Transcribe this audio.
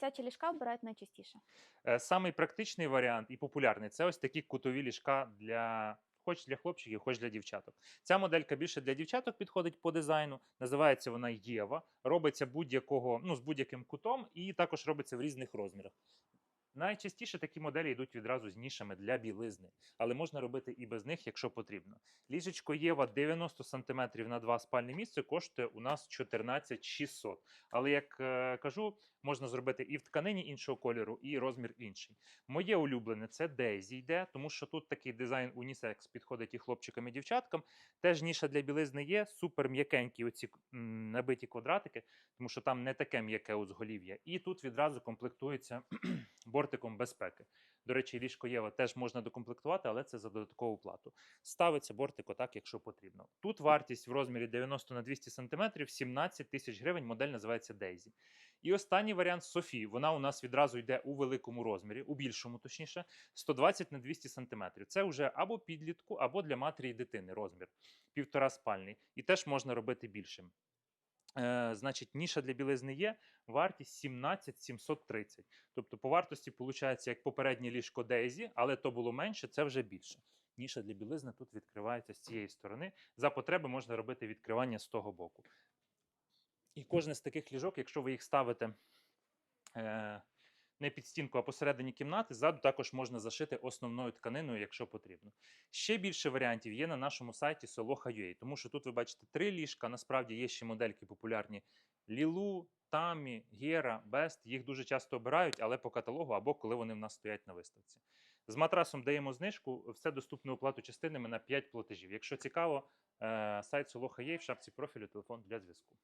дитячі ліжка обирають найчастіше? Е, Самий практичний варіант і популярний це ось такі кутові ліжка для. Хоч для хлопчиків, хоч для дівчаток. Ця моделька більше для дівчаток підходить по дизайну. Називається вона Єва. Робиться будь-якого, ну, з будь-яким кутом, і також робиться в різних розмірах. Найчастіше такі моделі йдуть відразу з нішами для білизни, але можна робити і без них, якщо потрібно. Ліжечко Єва 90 см на два спальні місце коштує у нас 14 600. Але як е, кажу, можна зробити і в тканині іншого кольору, і розмір інший. Моє улюблене це Дейзі йде, тому що тут такий дизайн унісекс підходить і хлопчикам, і дівчаткам. Теж ніша для білизни є, супер м'якенькі оці набиті квадратики, тому що там не таке м'яке узголів'я. І тут відразу комплектується бортиком безпеки. До речі, ліжко Єва теж можна докомплектувати, але це за додаткову плату. Ставиться бортик отак, якщо потрібно. Тут вартість в розмірі 90 на 200 см 17 тисяч гривень. Модель називається Дейзі. І останній варіант Софі. Вона у нас відразу йде у великому розмірі, у більшому, точніше, 120 на 200 см. Це вже або підлітку, або для матері і дитини розмір, півтора спальний. І теж можна робити більшим. Е, значить, ніша для білизни є, вартість 17 730. Тобто по вартості виходить як попереднє ліжко Дейзі, але то було менше, це вже більше. Ніша для білизни тут відкривається з цієї сторони. За потреби можна робити відкривання з того боку. І кожне з таких ліжок, якщо ви їх ставите е, не під стінку, а посередині кімнати, ззаду також можна зашити основною тканиною, якщо потрібно. Ще більше варіантів є на нашому сайті Soloha.ua, тому що тут ви бачите три ліжка. Насправді є ще модельки популярні: Лілу, Тамі, Гера, Бест. Їх дуже часто обирають, але по каталогу або коли вони в нас стоять на виставці. З матрасом даємо знижку, все доступне оплату частинами на 5 платежів. Якщо цікаво, е, сайт Soloha.ua в шапці профілю телефон для зв'язку.